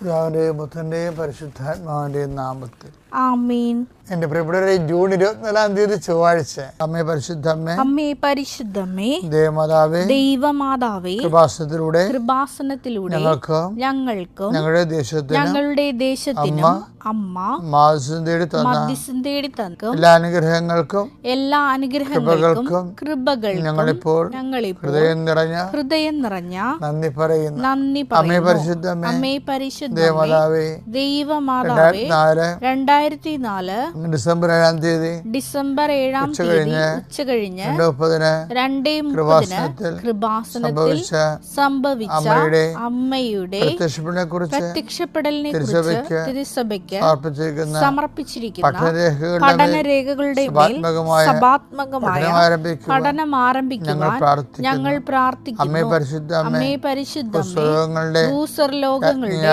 പിതാവിന്റെയും പുത്രന്റെയും പരിശുദ്ധാത്മാവിന്റെയും നാമത്തിൽ. എന്റെ പ്രിയപ്പെട്ടവരെ ജൂൺ ഇരുപത്തിനാലാം തീയതി ചൊവ്വാഴ്ച. അമ്മേ പരിശുദ്ധമ്മേ. അമ്മേ പരിശുദ്ധമേ ദേവമാതാവേ. ദൈവമാതാവേ. കൃപാസനത്തിലൂടെ കൃപാസനത്തിലൂടെ ഞങ്ങൾക്കും ഞങ്ങൾക്കും ഞങ്ങളുടെ ദേശത്തിന് ഞങ്ങളുടെ ദേശത്തിനും അമ്മ മാസം തേടി തന്ന തേടി തന്നക്കും എല്ലാ അനുഗ്രഹങ്ങൾക്കും എല്ലാ അനുഗ്രഹങ്ങൾക്കും കൃപകൾക്കും ഞങ്ങളിപ്പോൾ ഞങ്ങളിപ്പോൾ ഹൃദയം നിറഞ്ഞ ഹൃദയം നിറഞ്ഞ നന്ദി പറയുന്നു. നന്ദി അമ്മേ പരിശുദ്ധമ്മേ. അമ്മേ പരിശുദ്ധമേ ദേവമാതാവേ. ദൈവമാതാവേ രണ്ടായിരത്തി നാല്. ഡിസംബർ ഏഴാം തീയതി. ഡിസംബർ ഏഴാം തീയതി കഴിഞ്ഞ് ഉച്ച കഴിഞ്ഞ് രണ്ട് മുപ്പതിന് രണ്ടേ മുപ്പതിന് കൃപാസനത്തിൽ സംഭവിച്ച അമ്മയുടെ പ്രത്യക്ഷപ്പെടലിനെ കുറിച്ച് തിരുസഭയ്ക്ക് സമർപ്പിച്ചിരിക്കുന്ന പഠനരേഖകളുടെ സഭാത്മകമായ പഠനം ആരംഭിക്കുവാൻ ഞങ്ങൾ പ്രാർത്ഥിക്കുന്നു. അമ്മേ പരിശുദ്ധ ഭൂസ്വർലോകങ്ങളുടെ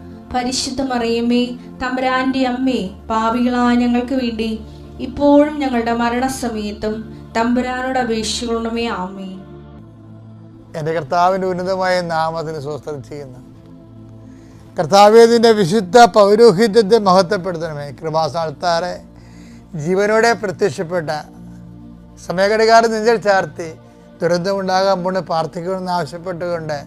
പരിശുദ്ധ മറിയമ്മേ തമ്പുരാന്റെ അമ്മേ പാപികളായ ഞങ്ങൾക്ക് വേണ്ടി ഇപ്പോഴും ഞങ്ങളുടെ മരണസമയത്തും തമ്പുരാനോട് അപേക്ഷിക്കണമേ ആമേ എന്റെ കർത്താവിന്റെ ഉന്നതമായ നാമത്തിന് സ്വസ്ഥം ചെയ്യുന്നു കർത്താവേദിന്റെ വിശുദ്ധ പൗരോഹിത്യത്തെ മഹത്വപ്പെടുത്തണമേ. കൃപാസാൽത്താറെ ജീവനോടെ പ്രത്യക്ഷപ്പെട്ട സമയഘടികാരം നെഞ്ചൽ ചാർത്തി ദുരന്തമുണ്ടാകാൻ പോണ് പ്രാർത്ഥിക്കണമെന്ന് ആവശ്യപ്പെട്ടുകൊണ്ട്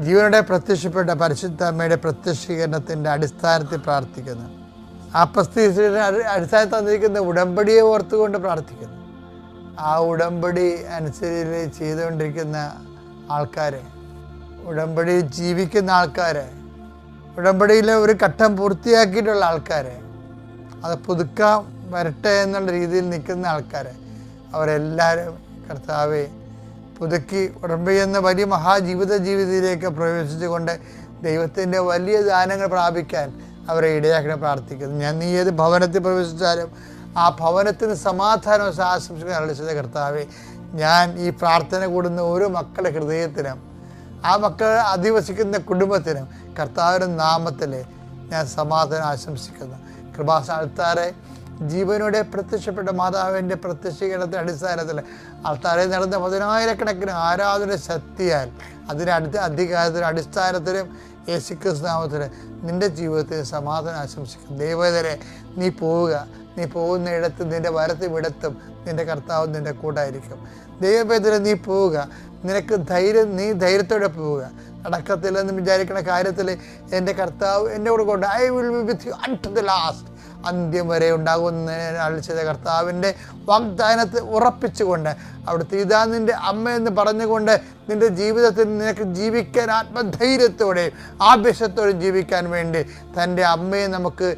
ജീവനോടെ പ്രത്യക്ഷപ്പെട്ട പരിശുദ്ധ അമ്മയുടെ പ്രത്യക്ഷീകരണത്തിന്റെ അടിസ്ഥാനത്തിൽ പ്രാർത്ഥിക്കുന്നു. ആ പ്രസ്തുതിയുടെ അടിസ്ഥാനത്തിൽ തന്നിരിക്കുന്ന ഉടമ്പടിയെ ഓർത്തുകൊണ്ട് പ്രാർത്ഥിക്കുന്നു. ആ ഉടമ്പടി അനുസരിച്ച് ചെയ്തുകൊണ്ടിരിക്കുന്ന ആൾക്കാരെ ഉടമ്പടി ജീവിക്കുന്ന ആൾക്കാരെ ഉടമ്പടിയിലെ ഒരു ഘട്ടം പൂർത്തിയാക്കിയിട്ടുള്ള ആൾക്കാരെ അത് പുതുക്കാൻ വരട്ടെ എന്നുള്ള രീതിയിൽ നിൽക്കുന്ന ആൾക്കാരെ അവരെല്ലാവരും കർത്താവെ പുതുക്കി ഉടമ്പടി എന്ന വലിയ മഹാജീവിത ജീവിതത്തിലേക്ക് പ്രവേശിച്ചുകൊണ്ട് ദൈവത്തിന്റെ വലിയ ദാനങ്ങൾ പ്രാപിക്കാൻ അവരെ ഇടയാക്കണം പ്രാർത്ഥിക്കുന്നു. ഞാൻ നീ ഏത് ഭവനത്തിൽ പ്രവേശിച്ചാലും ആ ഭവനത്തിന് സമാധാനവും ആശംസിക്കാൻ അറിയിച്ചത് കർത്താവെ. ഞാൻ ഈ പ്രാർത്ഥന കൂടുന്ന ഓരോ മക്കളുടെ ഹൃദയത്തിനും ആ മക്കൾ അധിവസിക്കുന്ന കുടുംബത്തിനും കർത്താവിന്റെ നാമത്തിൽ ഞാൻ സമാധാനം ആശംസിക്കുന്നു. കൃപാസ്ഥാനത്താറെ ജീവനോടെ പ്രത്യക്ഷപ്പെട്ട മാതാവിന്റെ പ്രത്യക്ഷീകരണത്തിന്റെ അടിസ്ഥാനത്തിൽ ആൾത്താരെ നടന്ന പതിനായിരക്കണക്കിന് ആരാധന ശക്തിയാൽ അതിന്റെ അടുത്ത അധികാരത്തിന്റെ അടിസ്ഥാനത്തിലും യേശുക്രിസ്തു നാമത്തിൽ നിന്റെ ജീവിതത്തിൽ സമാധാനം ആശംസിക്കും ദൈവതരെ നീ പോവുക. നീ പോകുന്ന ഇടത്ത് നിന്റെ വരത്തും ഇടത്തും നിന്റെ കർത്താവ് നിന്റെ കൂട്ടായിരിക്കും ദൈവപേദരെ നീ പോവുക. നിനക്ക് ധൈര്യം നീ ധൈര്യത്തോടെ പോവുക. നടക്കത്തില്ലെന്ന് വിചാരിക്കുന്ന കാര്യത്തിൽ എന്റെ കർത്താവ് എന്റെ കൂടെ കൊണ്ട് I will be with you to the last അന്ത്യം വരെ ഉണ്ടാകുന്നതിനാൽ ചെയ്ത കർത്താവിന്റെ വാഗ്ദാനത്തെ ഉറപ്പിച്ചുകൊണ്ട് അവിടുത്തെ ഇതാ നിന്റെ അമ്മ എന്ന് പറഞ്ഞുകൊണ്ട് നിന്റെ ജീവിതത്തിൽ നിനക്ക് ജീവിക്കാൻ ആത്മധൈര്യത്തോടെയും ആവേശത്തോടെയും ജീവിക്കാൻ വേണ്ടി തന്റെ അമ്മയെ നമുക്ക്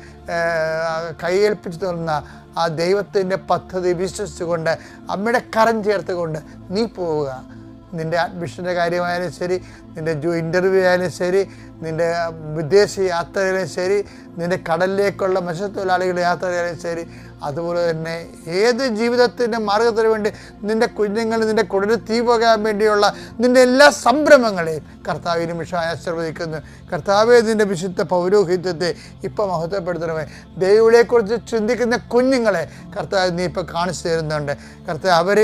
കൈയേൽപ്പിച്ചു തന്ന ആ ദൈവത്തിന്റെ പദ്ധതി വിശ്വസിച്ചുകൊണ്ട് അമ്മയുടെ കരം ചേർത്തുകൊണ്ട് നീ പോവുക. നിന്റെ അഡ്മിഷന്റെ കാര്യമായാലും ശരി നിന്റെ ജോ ഇന്റർവ്യൂ ആയാലും ശരി നിന്റെ വിദേശ യാത്രയായാലും ശരി നിന്റെ കടലിലേക്കുള്ള മത്സ്യത്തൊഴിലാളികളുടെ യാത്രയായാലും ശരി അതുപോലെ തന്നെ ഏത് ജീവിതത്തിന്റെ മാർഗത്തിന് വേണ്ടി നിന്റെ കുഞ്ഞുങ്ങൾ നിന്റെ കുടലിൽ തീ പോകാൻ വേണ്ടിയുള്ള നിന്റെ എല്ലാ സംരംഭങ്ങളെയും കർത്താവ് ഈ നിമിഷം ആശീർവദിക്കുന്നു. കർത്താവെ നിന്റെ വിശുദ്ധ പൗരോഹിത്യത്തെ ഇപ്പോൾ മഹത്വപ്പെടുത്തണമേ. ദൈവങ്ങളെക്കുറിച്ച് ചിന്തിക്കുന്ന കുഞ്ഞുങ്ങളെ കർത്താവ് നീ ഇപ്പോൾ കാണിച്ചു തരുന്നുണ്ട്. കർത്താവ് അവർ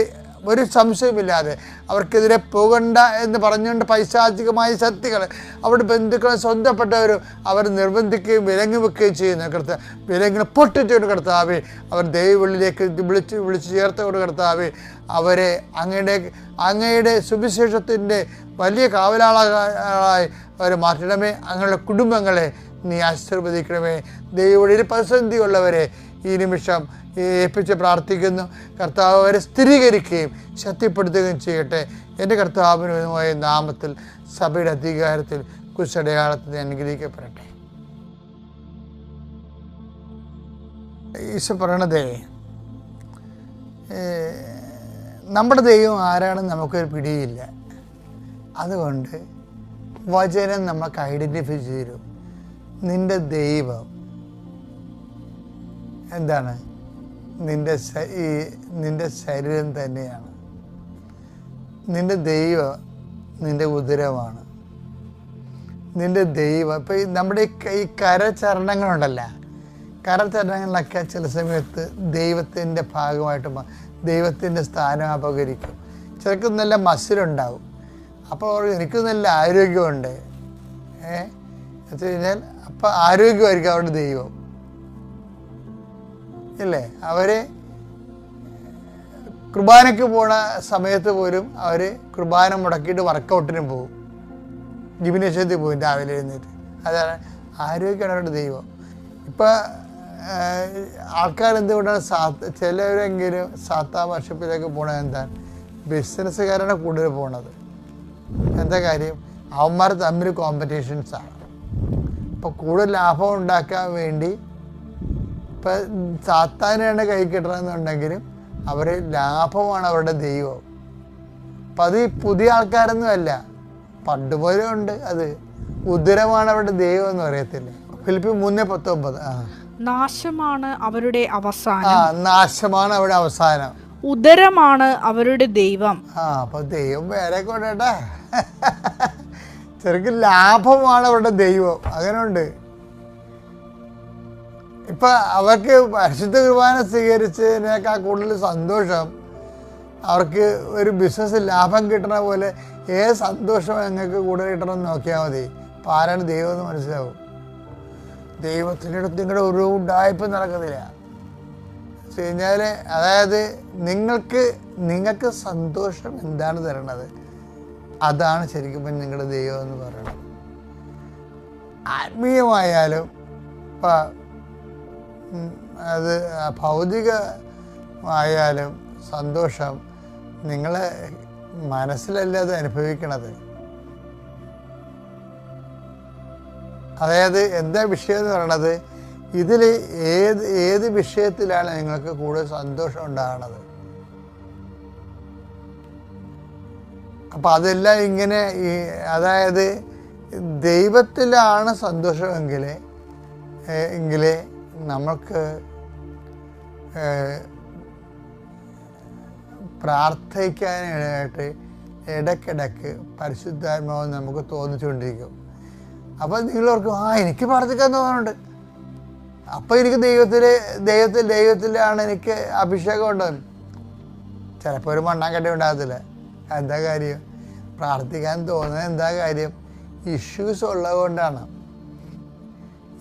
ഒരു സംശയമില്ലാതെ അവർക്കെതിരെ പോകണ്ട എന്ന് പറഞ്ഞുകൊണ്ട് പൈശാചികമായ ശക്തികൾ അവരുടെ ബന്ധുക്കളെ സ്വന്തപ്പെട്ടവരും അവർ നിർബന്ധിക്കുകയും വിലങ്ങി വെക്കുകയും ചെയ്യുന്ന. കർത്ത വിലങ്ങിനെ പൊട്ടിച്ചുകൊണ്ട് കർത്താവെ അവർ ദൈവവിളിലേക്ക് വിളിച്ച് വിളിച്ച് ചേർത്തുകൊണ്ട് കർത്താവെ അവരെ അങ്ങയുടെ അങ്ങയുടെ സുവിശേഷത്തിന്റെ വലിയ കാവലാളായി അവർ മാറ്റണമേ. അങ്ങനെയുള്ള കുടുംബങ്ങളെ നീ ആശീർവദിക്കണമേ. ദൈവവിളിയിൽ പ്രതിസന്ധിയുള്ളവരെ ഈ നിമിഷം ഏൽപ്പിച്ച് പ്രാർത്ഥിക്കുന്നു. കർത്താവ് അവരെ സ്ഥിരീകരിക്കുകയും ശക്തിപ്പെടുത്തുകയും ചെയ്യട്ടെ. എന്റെ കർത്താവിനുമായ നാമത്തിൽ സഭയുടെ അധികാരത്തിൽ കുശടയാളത്തിൽ അനുഗ്രഹിക്കപ്പെടട്ടെ. ഈശോ പറയണതേ നമ്മുടെ ദൈവം ആരാണെന്ന് നമുക്കൊരു പിടിയില്ല. അതുകൊണ്ട് വചനം നമുക്ക് ഐഡന്റിഫൈ ചെയ്തു. നിന്റെ ദൈവം എന്താണ്? നിന്റെ ശ- ഈ നിന്റെ ശരീരം തന്നെയാണ്. നിന്റെ ദൈവം നിന്റെ ഉദരമാണ്. നിന്റെ ദൈവം ഇപ്പം ഈ നമ്മുടെ ഈ കരചരണങ്ങളുണ്ടല്ല? കരചരണങ്ങളിലൊക്കെ ചില സമയത്ത് ദൈവത്തിന്റെ ഭാഗമായിട്ട് ദൈവത്തിന്റെ സ്ഥാനം അപകരിക്കും. ചിലർക്ക് നല്ല മസിലുണ്ടാവും. അപ്പോൾ എനിക്ക് നല്ല ആരോഗ്യമുണ്ട്. ഏ? വെച്ച് കഴിഞ്ഞാൽ അപ്പം ആരോഗ്യമായിരിക്കും അവരുടെ ദൈവം. ഇല്ലേ? അവർ കുർബാനയ്ക്ക് പോണ സമയത്ത് പോലും അവർ കുർബാന മുടക്കിയിട്ട് വർക്കൗട്ടിന് പോകും ജിമിനേഷ്യത്തിൽ പോകും രാവിലെ എഴുന്നേറ്റ്. അതാണ് ആരോഗ്യമാണ് അവരുടെ ദൈവം. ഇപ്പം ആൾക്കാർ എന്തുകൊണ്ടാണ് സാ ചിലവരെങ്കിലും സാത്താ വർഷപ്പിലേക്ക് പോണത് എന്താണ്? ബിസിനസ്സുകാരാണ് കൂടുതൽ പോണത്. എന്താ കാര്യം? അവന്മാർ തമ്മിൽ കോമ്പറ്റീഷൻസാണ് അപ്പോൾ കൂടുതൽ ലാഭം ഉണ്ടാക്കാൻ വേണ്ടി ഇപ്പം സാത്താനാണ് കൈ കിട്ടണമെന്നുണ്ടെങ്കിലും അവർ ലാഭമാണ് അവരുടെ ദൈവം. അപ്പം അത് പുതിയ ആൾക്കാരൊന്നുമല്ല പണ്ട് പോലെ ഉണ്ട് അത്. ഉദരമാണ് അവരുടെ ദൈവം എന്ന് പറയത്തില്ല? ഫിലിപ്പി മൂന്ന് പത്തൊമ്പത്. നാശമാണ് അവരുടെ അവസാനം. ആ നാശമാണ് അവരുടെ അവസാനം. ഉദരമാണ് അവരുടെ ദൈവം. ആ അപ്പൊ ദൈവം വേറെ കൊണ്ടേട്ടാ. ചെറുക്ക് ലാഭമാണ് അവരുടെ ദൈവം. അങ്ങനെ ഉണ്ട് ഇപ്പൊ അവർക്ക് പരിശുദ്ധ കുർബാന സ്വീകരിച്ചതിനേക്കാൾ കൂടുതൽ സന്തോഷം അവർക്ക് ഒരു ബിസിനസ് ലാഭം കിട്ടണ പോലെ ഏത് സന്തോഷം ഞങ്ങൾക്ക് കൂടുതൽ കിട്ടണമെന്ന് നോക്കിയാൽ മതി. ആരാണ് ദൈവം എന്ന് മനസ്സിലാവും. ദൈവത്തിന്റെ അടുത്ത് നിങ്ങളുടെ ഒരു ഉണ്ടായ്പ നടക്കുന്നില്ല. കഴിഞ്ഞാൽ അതായത് നിങ്ങൾക്ക് നിങ്ങൾക്ക് സന്തോഷം എന്താണ് തരണത്? അതാണ് ശരിക്കും നിങ്ങളുടെ ദൈവം എന്ന് പറയുന്നത്. ആത്മീയമായാലും ഇപ്പം അത് ഭൗതികമായാലും സന്തോഷം നിങ്ങളെ മനസ്സിലല്ല അത് അനുഭവിക്കണത്. അതായത് എന്താ വിഷയം എന്ന് പറയണത്? ഇതിൽ ഏത് ഏത് വിഷയത്തിലാണ് നിങ്ങൾക്ക് കൂടുതൽ സന്തോഷം ഉണ്ടാകണത്? അപ്പം അതെല്ലാം ഇങ്ങനെ ഈ അതായത് ദൈവത്തിലാണ് സന്തോഷമെങ്കിൽ എങ്കിൽ നമ്മൾക്ക് ഏഹ്, പ്രാർത്ഥിക്കാനായിട്ട് ഇടയ്ക്കിടയ്ക്ക് പരിശുദ്ധാത്മാവ് നമുക്ക് തോന്നിച്ചുകൊണ്ടിരിക്കും. അപ്പം നിങ്ങളോർക്കും ആ എനിക്ക് പ്രാർത്ഥിക്കാൻ തോന്നുന്നുണ്ട്. അപ്പം എനിക്ക് ദൈവത്തിൽ ദൈവത്തിൽ ദൈവത്തിലാണ് എനിക്ക് അഭിഷേകം ഉണ്ടാവും ചിലപ്പോൾ ഒരു മണ്ണാങ്കട്ടി ഉണ്ടാകത്തില്ല. എന്താ കാര്യം? പ്രാർത്ഥിക്കാൻ തോന്നുന്നത് എന്താ കാര്യം? ഇഷ്യൂസ് ഉള്ളത് കൊണ്ടാണ്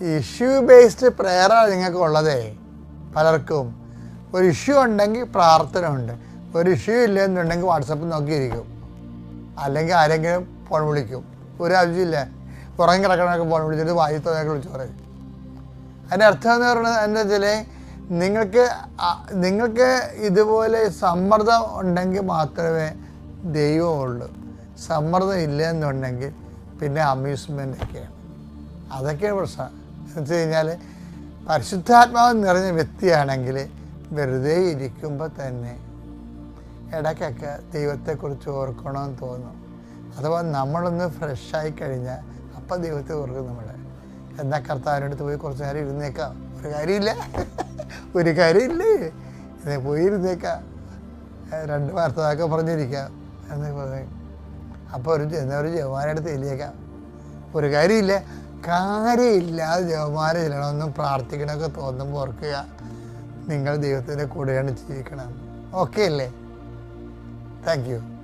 ഇഷ്യൂ ബേസ്ഡ് പ്രെയറാണ് നിങ്ങൾക്ക് ഉള്ളതേ പലർക്കും ഒരു ഇഷ്യൂ ഉണ്ടെങ്കിൽ പ്രാർത്ഥന ഉണ്ട് ഒരു ഇഷ്യൂ ഇല്ലെന്നുണ്ടെങ്കിൽ വാട്സപ്പ് നോക്കിയിരിക്കും. അല്ലെങ്കിൽ ആരെങ്കിലും ഫോൺ വിളിക്കും. ഒരു ആവശ്യമില്ല. പുറകെ കിടക്കണമൊക്കെ ഫോൺ വിളിച്ചിട്ട് വായി തോന്നൊക്കെ വിളിച്ചു പറയും. അതിന്റെ അർത്ഥം എന്ന് പറയുന്നത് എന്താ വെച്ചാൽ നിങ്ങൾക്ക് നിങ്ങൾക്ക് ഇതുപോലെ സമ്മർദ്ദം ഉണ്ടെങ്കിൽ മാത്രമേ ദൈവമുള്ളൂ സമ്മർദ്ദം ഇല്ല എന്നുണ്ടെങ്കിൽ പിന്നെ അമ്യൂസ്മെന്റ് ഒക്കെയാണ്. അതൊക്കെയാണ് പ്രശ്നം. എന്ന് വെച്ച് കഴിഞ്ഞാൽ പരിശുദ്ധാത്മാവ് നിറഞ്ഞ വ്യക്തിയാണെങ്കിൽ വെറുതെ ഇരിക്കുമ്പോൾ തന്നെ ഇടയ്ക്കൊക്കെ ദൈവത്തെക്കുറിച്ച് ഓർക്കണമെന്ന് തോന്നും. അഥവാ നമ്മളൊന്ന് ഫ്രഷായി കഴിഞ്ഞാൽ അപ്പം ദൈവത്തെ ഓർക്കും നമ്മുടെ എന്നാൽ കർത്താവിനടുത്ത് പോയി കുറച്ച് നേരം ഇരുന്നേക്കാം. ഒരു കാര്യമില്ല. ഒരു കാര്യമില്ലേ? ഇത് പോയി ഇരുന്നേക്കാം. രണ്ട് വാർത്തതാക്കെ പറഞ്ഞിരിക്കാം എന്ന് പറയും. അപ്പോൾ ഒരു എന്നാ ഒരു ജവാനടുത്ത് അടുത്ത് ഒരു കാര്യമില്ല. കാര്യമില്ലാതെ ജവമാല ചെല്ലണമെന്നും പ്രാർത്ഥിക്കണമൊക്കെ തോന്നുമ്പോൾ ഓർക്കുക. നിങ്ങൾ ദൈവത്തിന്റെ കൂടെയാണ് ജീവിക്കണം ഓക്കെ അല്ലേ? Thank you